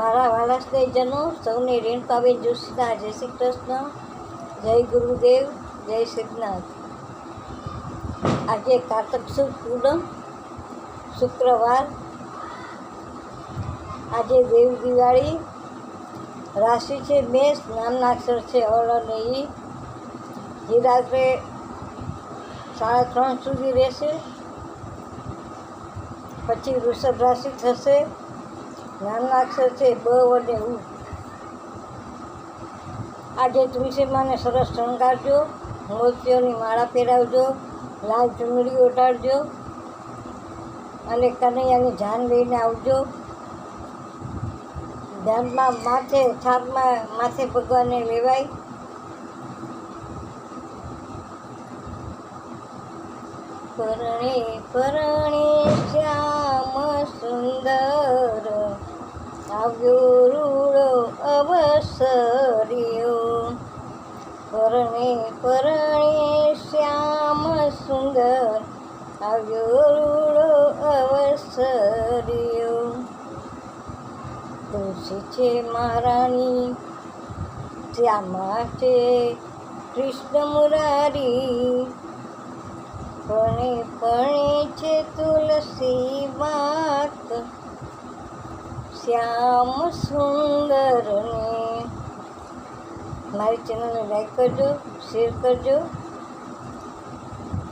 મારા વાલા સ્નેહજનો સૌને રેણુકાબેન જોશીના જય શ્રી કૃષ્ણ, જય ગુરુદેવ, જય શ્રીનાથ. આજે કારતક સુદ પૂનમ, શુક્રવાર. આજે દેવ દિવાળી. રાશિ છે મેષ નામના અક્ષર છે અળ અને ઈ. જે રાત્રે સાડા ત્રણ સુધી રહેશે. પછી વૃષભ રાશિ થશે. નામના અક્ષર છે બ વડે ઉ. આજે તુલસી માને સરસ શણગારજો મોતીઓની માળા પહેરાવજો, લાલ ચુંદડી ઓઢાડજો અને કનૈયાની જાન લઈને આવજો. ધ્યાનમાં માથે છાપમાં માથે ભગવાનને લેવાય. પરણે પરણે શ્યામ સુંદર આવ્યો રૂડો અવસર્યો. પરણે પરણે શ્યામ સુંદર આવ્યો રૂડો અવસર્યો તુલસી છે મહારાણી શ્યામા છે કૃષ્ણ મુરારી. પણે પણે છે તુલસી માત શ્યામ સુંદરને મારી ચેનલને લાઈક કરજો શેર કરજો.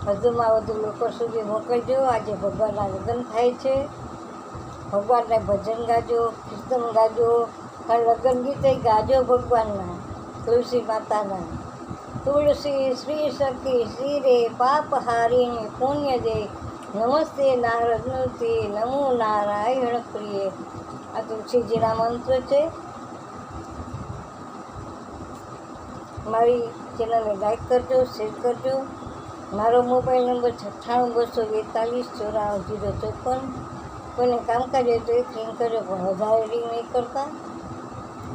વધુમાં વધુ લોકો સુધી મોકલજો. આજે ભગવાનના લગ્ન થાય છે. ભગવાનને ભજન ગાજો, કીર્તન ગાજો અને લગ્ન ગીતે ગાજો ભગવાનના, તુલસી માતાના. તુલસી શ્રી શક્તિ શ્રી રે પાપ હારીને પુણ્ય દે. નમસ્તે નારદનુતિ નમો નારાયણ પ્રિય. આ તુલસીજીના મંત્ર છે. મારી ચેનલને લાઈક કરજો, શેર કરજો. મારો મોબાઈલ નંબર છઠ્ઠાણું બસો બેતાલીસ, ચોરાણું, જીરો ચોપન. કોઈને કામકાજ હોય તો એક રિંગ કરજો, પણ વધારે રિંગ નહીં કરતા.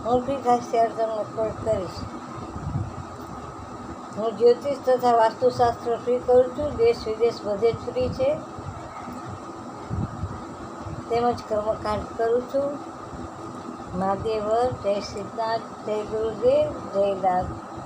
હું ફ્રી થાય ત્યારે તમને કોલ કરીશ. હું જ્યોતિષ તથા વાસ્તુશાસ્ત્ર ફ્રી કરું છું. દેશ વિદેશ બધે જ ફ્રી છે. તેમજ કર્મકાંડ કરું છું. મહાદેવ, જય સિદ્ધાર્થ જય ગુરુદેવ, જય દાદ